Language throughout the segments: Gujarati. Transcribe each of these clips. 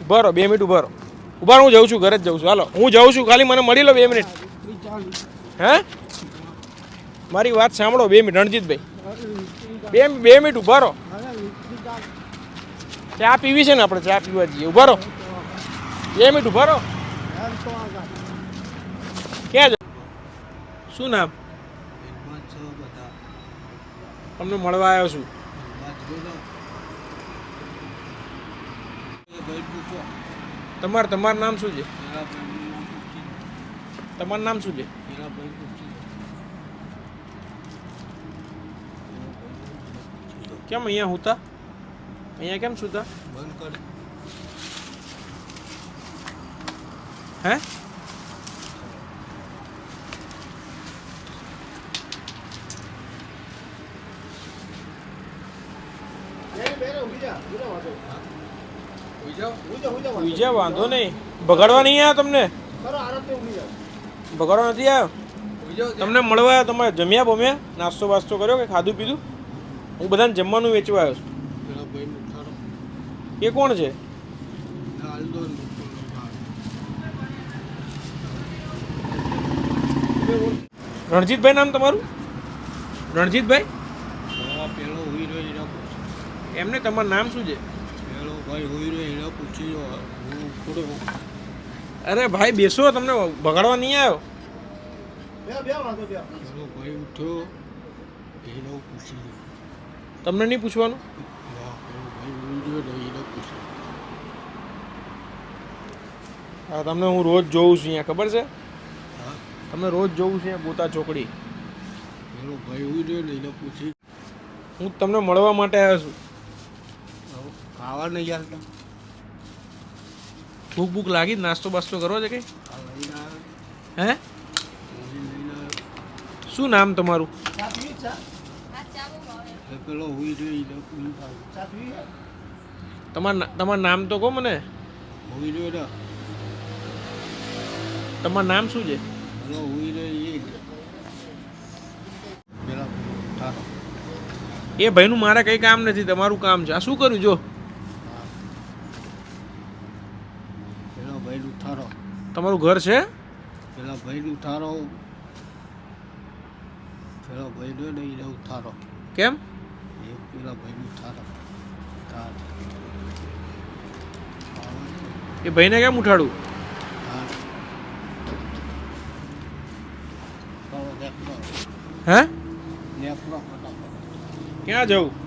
ઊભા રહો બે મિનિટ ઉભરો ઊભા હું જઉં છું ઘરે જ જઉં છું. હાલો હું જઉં છું ખાલી મને મળી લો બે મિનિટ. હે? મારી વાત સાંભળો બે મિનિટ રણજીતભાઈ. બે બે મિનિટ ઊભા રહો. ચા પીવી છે ને આપણે? ચા પીવા જઈએ. ઊભા રહો. બે મિનિટ ઊભા રહો. ક્યાં શું નામ? તમને મળવા આવ્યો છું. તમાર તમારું નામ શું છે? તમારું નામ શું છે? કેમ અહીંયા હુતા? અહીંયા કેમ સુતા? હે? બીજા વાંધો નહીં. બગાડવા નહીં આવ્યા તમને? બગાડવા નથી આવ્યો? તમને મળવા આવ્યા? તમારે જમ્યા બમ્યા? નાસ્તો વાસ્તો કર્યો કે ખાધું પીધું? હું બધાને જમવાનું વેચવા આવ્યો છું. એ કોણ છે? રણજીતભાઈ નામ તમારું? રણજીતભાઈ? એમને તમારું નામ શું છે? અરે ભાઈ બેસો તમને બગાડવા નહીં આવ્યો? તમને નહીં પૂછવાનું? હા તમને હું રોજ જોઉં છું અહીંયા ખબર છે? તમને રોજ જોઉં છું અહીંયા ગોતા ચોકડી. હું તમને મળવા માટે આવ્યો છું. ખાવા નહીં યાર ભૂખ ભૂખ લાગી નાસ્તો બાસ્તો કરવો છે કઈ? હે શું નામ તમારું? તમારું તમારું નામ તો કહો મને. તમારું નામ શું છે? એ ભાઈનું મારે કંઈ કામ નથી તમારું કામ છે. આ શું કર્યું જો પેલા ભાઈનું થારો તમારું ઘર છે? પેલા ભાઈનું થારો પેલો ભાઈ નો ને એને થારો કેમ? એ પેલા ભાઈનું થારો એ ભાઈને કેમ ઉઠાડું હે. ક્યાં જવું?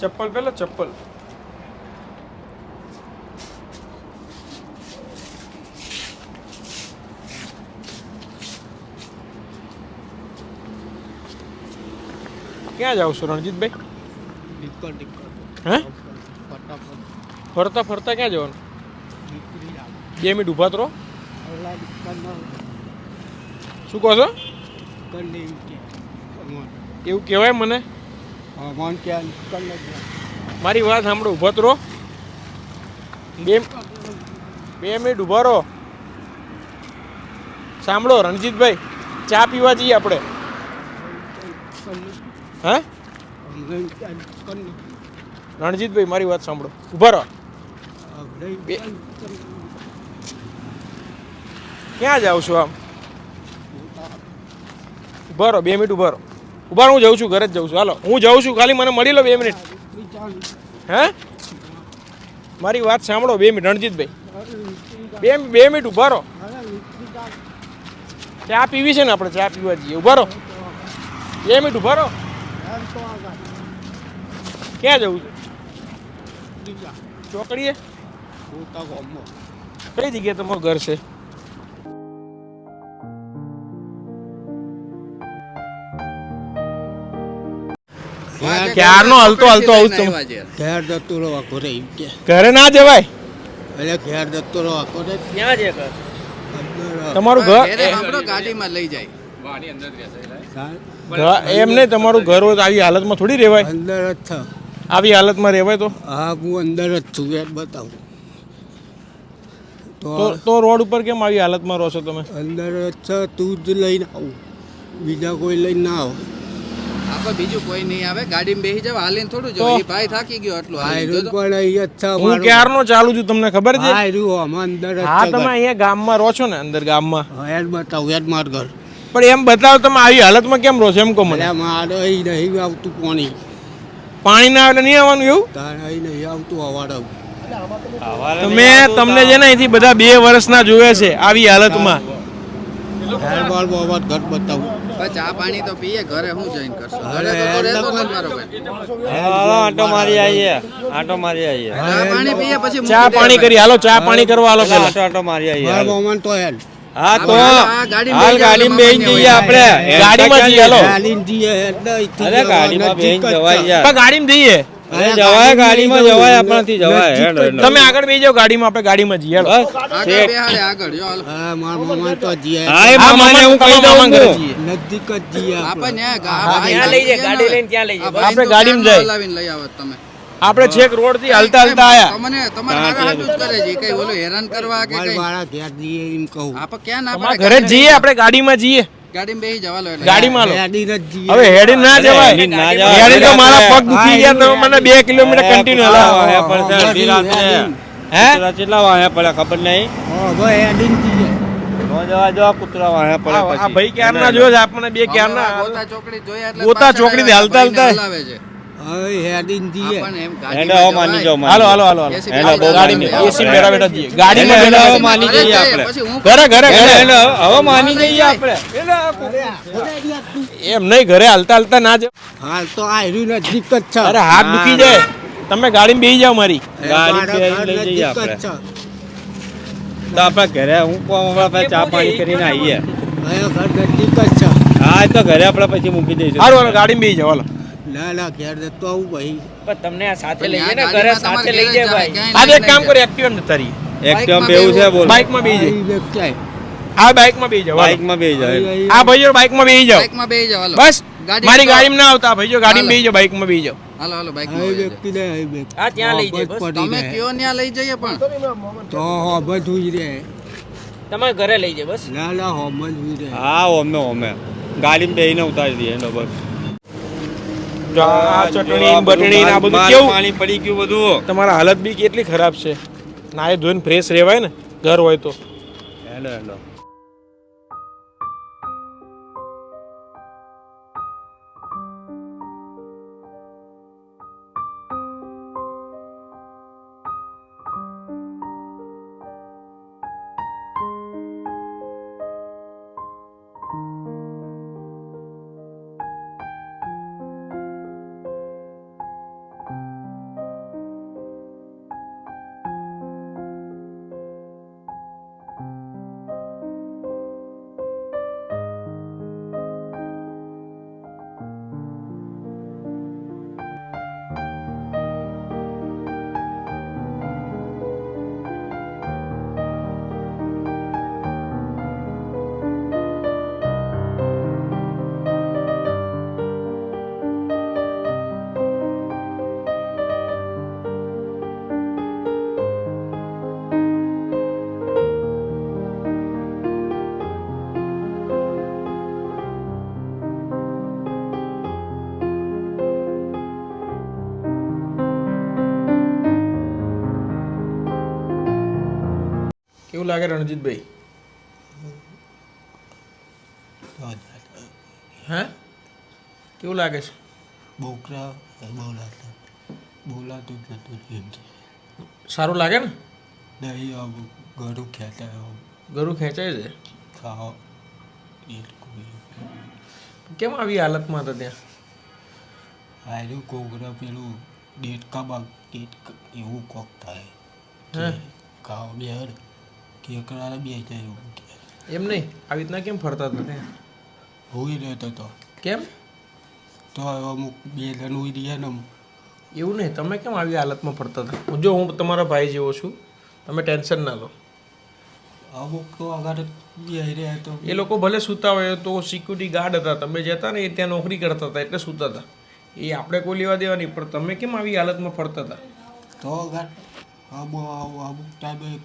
ચપ્પલ પેલો ચપ્પલ. ક્યાં જાવ છો રણજીતભાઈ? હે? ફરતા ફરતા ક્યાં જવાનું? બે મિનિટ ઊભા તો. શું કહો છો? એવું કહેવાય મને? મારી વાત સાંભળો ઊભો તો બે બે મિનિટ ઊભા રહો. સાંભળો, રણજીતભાઈ, ચા પીવા જઈએ આપણે. હે? રણજીતભાઈ, મારી વાત સાંભળો. ઊભા રહો. ક્યાં જાવ છો આમ? ઊભા રહો, બે મિનિટ ઊભા રહો. ઊભા હું જઉં છું, ઘરે જ જઉં છું. હાલો, હું જઉં છું, ખાલી મને મળી લો બે મિનિટ. હે? મારી વાત સાંભળો, બે મિનિટ, રણજીતભાઈ. બે બે મિનિટ ઊભા રહો. ચા પીવી છે ને આપણે, ચા પીવા જઈએ. ઊભા રહો. બે મિનિટ ઊભા રહો. ક્યાં જવું છે? ચોકડીએ? કઈ જગ્યાએ તમારું ઘર છે? ક્યારનો હલતો હલતો આવું છું ઘેર જતો રહો ઘરે રે ઘરે ના જવાય? એટલે ઘેર જતો રહો રે. ક્યાં છે ઘર? તમારું ઘર આપણો ગાડીમાં લઈ જાય. ઘર- ઘર- એમ નહીં તમારું ઘર હોય તો આવી હાલતમાં થોડી રહેવાય. અંદર જ થા. આવી હાલતમાં રહેવાય તો? હા હું અંદર જ છું એ બતાવું. તો તો તો રોડ ઉપર કેમ આવી હાલતમાં રહો છો તમે? અંદર જ છ તું જ લઈને આવું. બીજા કોઈ લઈને ના આવ. કોઈ બીજું કોઈ નહીં આવે. ગાડીમાં બેસી જાવ હાલીને થોડું તો? એ ભાઈ થાકી ગયો એટલું હાલીને પણ અહીંયા હું. ક્યારનો ચાલુ છું તમને ખબર છે? આયરું આમાં અંદર હા તમે અહીંયા ગામમાં રહો છો ને અંદર ગામમાં. હેડ બતાવું હેડ માર ઘર. પણ એમ બતાવો તમે આવી હાલતમાં કેમ રહો છો? એમ કહો મને. મારે અહીં નહીં આવતું પાણી. પાણી ના આવે નહીં આવવાનું એવું? અહીં નહીં આવતું અવાડું તમે તમને છે ને અહીંથી બધા બે વર્ષના જોયા છે આવી હાલતમાં. હેડ બાર બાબત ઘર બતાવું. ચા પાણી તો પીએ ઘરે હું જઈને કરશો? ઘરે તો તો રહેતો એટલે મારો ભાઈ. હાલો મારી આવીએ આંટો મારી આવીએ ચા પાણી પીએ પછી ચા પાણી કરી હાલો ચા પાણી કરવા હાલો પેલા. આંટો આંટો મારી આવીએ મારા હાલો. તો હેડ હા તો આ ગાડીમાં હાલ ગાડીમાં બેસી જઈએ આપણે. ગાડીમાં જઈએ, હાલો. ચાલીને જઈએ ગાડીમાં નજીક જવાય. યાર. ગાડીમાં જઈએ. અરે જવાય ગાડીમાં જવાય આપણાથી જવાય. નજીક હેડ હેડ. તમે આગળ બેસી જાઓ ગાડીમાં આપણે ગાડીમાં જઈએ. હાલો બસ આગળ શેઠ. બેહાડે આગળ જો હાલો. હા મારા મામાને તો જઈએ હા એ હા, મામાને હું કહી તમારા મામા ઘરે છું. જઈએ. નજીક જ જઈએ આપણે. આપણને આ ગા- હા, ભાઈ ત્યાં લઈ જાય, ગાડી લઈને ત્યાં લઈ આ ભાઈને આપણે તો ગાડીમાં જાય. હલાવીને લઈ આવત તમે. આપણે છેક રોડથી હલતા હલતા આયા. તમને તમારે હારા હાટું જ કરે છે. કઈ ઓલું હેરાન કરવા કે મારા કઈ? વાળા ઘેર જઈએ એમ કહું. આપણે ક્યાં ના તમારા ઘરે જ જઈએ. આપણે ગાડીમાં જઈએ. ગાડીમાં બેસી જવાલો એટલે. ગાડીમાં હાલો હેડીને જ જઈએ. હવે હેડી ના જવાય. ના જવાય. હેડી તો મારા પગ દુખી ગયા તમે મને બે કિલોમીટર કન્ટિન્યુ હલાવો. હલાવો, હે, પણ અડધી રાત્રે. હે? કેટલા વાહે પડ્યા ખબર નહીં? હા, જવા કૂતરા પછી આ ભાઈ ક્યારના જોયો આપણને બે ક્યારના? ગોતા ચોકડી જોયા એટલે ગોતા પાછળ હાલતા હાલતા. હલાવે છે. એમ નહીં ઘરે હાલતા હાલતા ના જાવ હાલ તો આયરું નજીક જ છે. અરે હાથ દુખી જાય. તમે ગાડીમાં બેસી જાઓ મારી. ગાડી લઈ જઈએ આપણે. તો આપણે ઘરે હું કહું ચા પાણી કરીને આવીએ. ઘર નજીક જ છે. હા તો ઘરે આપણે પછી મૂકી દઈશું. સારું હાલો ગાડીમાં બેસી જાઓ હાલો. ના ના ઘેર જતો આવું ભાઈ. પણ તમને આ સાથે લઈ જાય ને તમારે ઘરે લઈ જાય, ભાઈ. આજે એક કામ જાય. કરો એક્ટિવા જતા રહીએ એકદમ બેવું છે બોલ. બાઇકમાં બેસી અહીં વેચાય. જાઓ આ બાઇકમાં બેસી જાઓ હાલો. બાઇકમાં બેસી જાય અહીં- અહીં- આ ભાઈઓ બાઇકમાં બેસી જાઓ. બાઇકમાં બેસી જાઓ, હાલો. બસ મારી ગાડીમાં ના આવતા ભાઈઓ ગાડીમાં હાલો. બેસી જાઓ બાઇકમાં બેસી જાવ હાલો હાલો બાઇકમાં માં વ્યક્તિ ને આ ત્યાં લઈ જાય, બસ. તમે કયો ત્યાં લઈ જઈએ પણ? તો હોબત હુઈ રહે. તમારે ઘરે લઈ જાય બસ. ના ના હુઈ રહે. હા ઓમે ઓમે ગાડીમાં બેહીને ઉતારી દઈએ બસ. જો આ ચટણી બટણી આ બધું કેવું? પાણી પડી ગયું બધું. તમારા હાલત બી કેટલી ખરાબ છે. નાય ધોઈને ફ્રેશ રહેવાય ને ઘર હોય તો. હેલો હેલો કેવું લાગે રણજીતભાઈ? હે? કેવું લાગે છે? બોકરા બોલાતા બોલાતું જ નતું એમ છે સારું લાગે ને? નહીં આવું ગળું ખેંચાય ગળું ખેંચાય છે? ખાવ કેમ આવી હાલતમાં હતા ત્યાં? આયરું કોગરા પેલું ડેટકા બાગ ડેટકા એવું કોક થાય. હે? ખાઓ બે કેકરા બે જાય એવું કે. એમ નહીં? આવી રીતના કેમ ફરતા હતા ત્યાં? હોઈ રહેતો તો. કેમ? તો હવે અમુક બે જણ હોઈ રહ્યા ને એવું નહીં? તમે કેમ આવી હાલતમાં ફરતા હતા? હું જો હું તમારા ભાઈ જેવો છું તમે ટેન્શન ના લો. અમુક તો આગળ બે રહ્યા તો એ લોકો ભલે સૂતા હોય તો સિક્યુરિટી ગાર્ડ હતા. તમે જતા ને એ ત્યાં નોકરી કરતા હતા એટલે સૂતા હતા. એ આપણે કોઈ લેવા દેવા નહીં પણ તમે કેમ આવી હાલતમાં ફરતા હતા? તો આગળ અમુક ટાઈમે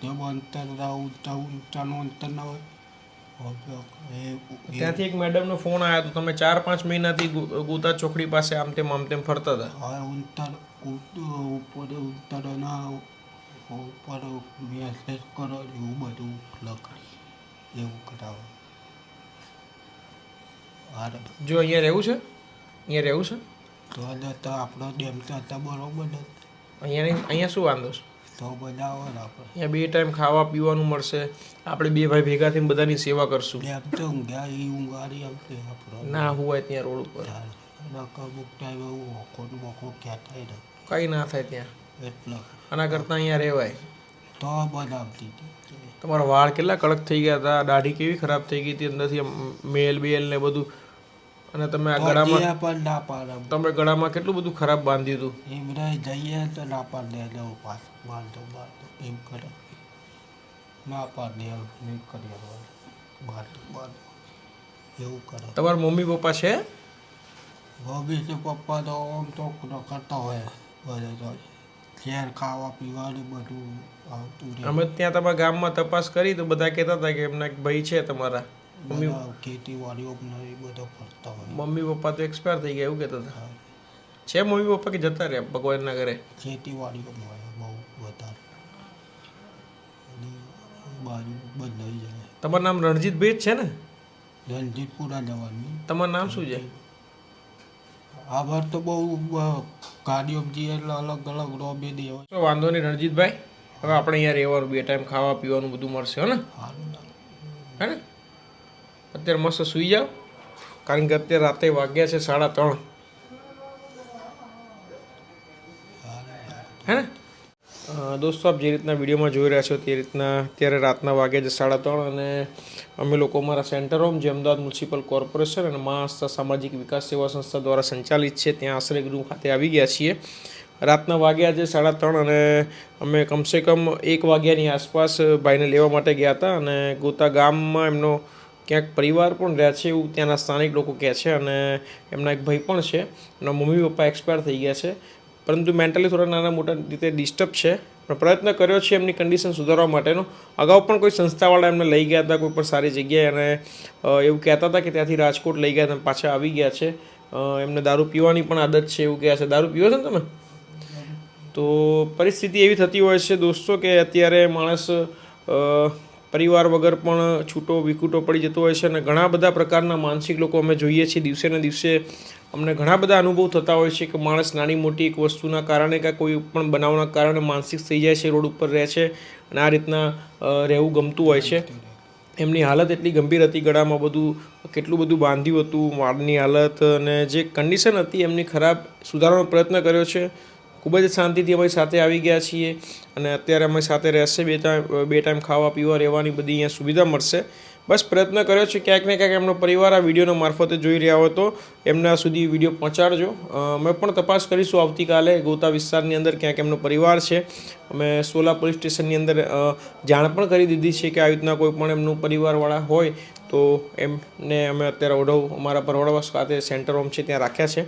જેમ અંતર ઊંચા ઊંચાનું અંતર ના હોય ત્યાંથી એક મેડમનો ફોન આવ્યો તો તમે ચાર પાંચ મહિનાથી ગુતા ચોકડી પાસે આમ તેમ આમ તેમ ફરતા હતા. હા ઉત્તર ઉપર ઉત્તર ના ઉપર મેસેજ કરો એવું બધું લખાય એવું કરાવો. જો અહીંયા રહેવું છે? અહીંયા રહેવું છે? તો આપણો ડેમ તો હતા બરોબર અહીંયા અહીંયા શું વાંધો છે? તો બધા આવે અહીંયા બે ટાઈમ ખાવા પીવાનું મળશે. આપણે બે ભાઈ ભેગા થઈને બધાની સેવા કરશું. ડેમ તો ઊંઘ્યા એ ઊંઘાડી આવશે આપણો. ના હોય ત્યાં રોડ ઉપર. અમુક ટાઈમ એવું ઓખો ને બોખો ક્યાં થાય ને? કંઈ ના થાય ત્યાં. એટલે. આના કરતાં અહીંયા રહેવાય. તો બનાવતી આવતી તમારા વાળ કેટલા કડક થઈ ગયા હતા? દાઢી કેવી ખરાબ થઈ ગઈ હતી? અંદરથી મેલ બેલ ને બધું. અને તમે આ ગળામાં પણ ના પાડે તમે ગળામાં કેટલું બધું ખરાબ બાંધ્યું હતું? એ બધા જઈએ તો ના પાડે એટલે પાસ બાંધો બાંધો એમ કરે. ના પાડ દે નહીં કરીએ બાંધો બાંધો. એવું કરે. તમારા મમ્મી પપ્પા છે? મમ્મી છે પપ્પા તો આમ તો કરતા હોય. બધે તો ઘેર ખાવા પીવાનું બધું આવતું અમે ત્યાં તમારા ગામમાં તપાસ કરી તો બધા કહેતા હતા કે એમના એક ભાઈ છે તમારા. મમ્મી ખેતીવાડીઓ એ બધો ફરતા હોય. મમ્મી પપ્પા તો એક્સપાયર થઈ ગયા એવું કહેતા હતા. છે મમ્મી પપ્પા કે જતા રહ્યા ભગવાનના ઘરે? ખેતીવાડીઓમાં હોય બહુ વધારે. બાજુ બદલાઈ જાય. તમારું નામ રણજીતભાઈ જ છે ને? રણજીતપુરા જવાની. તમારું નામ શું છે? આ વાર તો બહુ ગાડીઓ જે એટલે અલગ અલગ રોબી દેવા. તો વાંધો નહીં રણજીતભાઈ. હવે આપણે અહીંયા રહેવાનું બે ટાઈમ ખાવા પીવાનું બધું મળશે હો ને? હે ને? અત્યારે મસ્ત સૂઈ જાઓ. કારણ કે અત્યારે રાતે વાગ્યા છે સાડા ત્રણ. હે ને? દોસ્તો, આપ જે રીતના વિડીયોમાં જોઈ રહ્યા છો તે રીતના અત્યારે રાતના વાગ્યા છે સાડા ત્રણ અને અમે લોકો અમારા સેન્ટર હોમ, જે અમદાવાદ મ્યુનિસિપલ કોર્પોરેશન અને મા આસ્થા સામાજિક વિકાસ સેવા સંસ્થા દ્વારા સંચાલિત છે, ત્યાં આશ્રય ગૃહ ખાતે આવી ગયા છીએ. રાતના વાગ્યા છે સાડા ત્રણ અને અમે કમસે કમ એક વાગ્યાની આસપાસ ભાઈને લેવા માટે ગયા હતા અને ગોતા ગામમાં એમનો ક્યાંક પરિવાર પણ રહે છે એવું ત્યાંના સ્થાનિક લોકો કહે છે અને એમના એક ભાઈ પણ છે, એમના મમ્મી પપ્પા એક્સપાયર થઈ ગયા છે. પરંતુ મેન્ટલી થોડા નાના મોટા રીતે ડિસ્ટર્બ છે. પણ પ્રયત્ન કર્યો છે એમની કન્ડિશન સુધારવા માટેનો. અગાઉ પણ કોઈ સંસ્થાવાળા એમને લઈ ગયા હતા, કોઈ પણ સારી જગ્યાએ અને એવું કહેતા હતા કે ત્યાંથી રાજકોટ લઈ ગયા હતા પાછા આવી ગયા છે. એમને દારૂ પીવાની પણ આદત છે એવું કહે છે. દારૂ પીવો છો ને તમે? તો પરિસ્થિતિ એવી થતી હોય છે દોસ્તો કે અત્યારે માણસ પરિવાર વગર પણ છૂટો, વિખૂટો પડી જતો હોય છે અને ઘણા બધા પ્રકારના માનસિક લોકો અમે જોઈએ છીએ. દિવસે ને દિવસે અમને ઘણા બધા અનુભવ થતા હોય છે કે માણસ નાની મોટી એક વસ્તુના કારણે કે કોઈ પણ બનાવના કારણે માનસિક થઈ જાય છે, રોડ ઉપર રહે છે અને આ રીતના રહેવું ગમતું હોય છે. એમની હાલત એટલી ગંભીર હતી ગળામાં બધું, કેટલું બધું બાંધ્યું હતું, વાળની હાલત અને જે કન્ડિશન હતી એમની ખરાબ સુધારવાનો પ્રયત્ન કર્યો છે. ખૂબ જ શાંતિથી અમારી સાથે આવી ગયા છીએ અને અત્યારે અમે સાથે રહેશે બે ટાઈમ બે ટાઈમ ખાવા, પીવા, રહેવાની બધી અહીંયા સુવિધા મળશે. બસ પ્રયત્ન કર્યો છે ક્યાંક ને ક્યાંક એમનો પરિવાર આ વિડીયોના મારફતે જોઈ રહ્યા હોય તો એમના સુધી વીડિયો પહોંચાડજો. અમે પણ તપાસ કરીશું આવતીકાલે ગોતા વિસ્તારની અંદર ક્યાંક એમનો પરિવાર છે. અમે સોલા પોલીસ સ્ટેશનની અંદર જાણ પણ કરી દીધી છે કે આવી રીતના કોઈ પણ એમનું પરિવારવાળા હોય તો એમને અમે અત્યારે ઓઢવ અમારા પરવડવા ખાતે સેન્ટર હોમ છે ત્યાં રાખ્યા છે.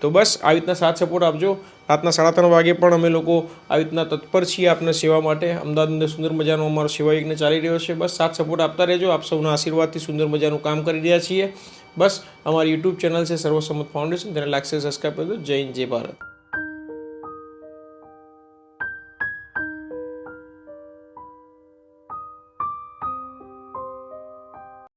તો બસ આવી રીતના સાથ સપોર્ટ આપજો. રાતના સાડા ત્રણ વાગે પણ અમે લોકો આવી રીતના તત્પર છીએ આપને સેવા માટે. અમદાવાદની સુંદર મજાનો અમારો સેવા યજ્ઞ ચાલી રહ્યો છે. બસ સાથ સપોર્ટ આપતા રહેજો. આપ સૌના આશીર્વાદથી સુંદર મજાનું કામ કરી રહ્યા છીએ. બસ અમારી યુટ્યુબ ચેનલ છે સર્વસંમત ફાઉન્ડેશન. તેને લાગશે સબસ્ક્રાઈબ કરજો જય હિન્દ, જય ભારત.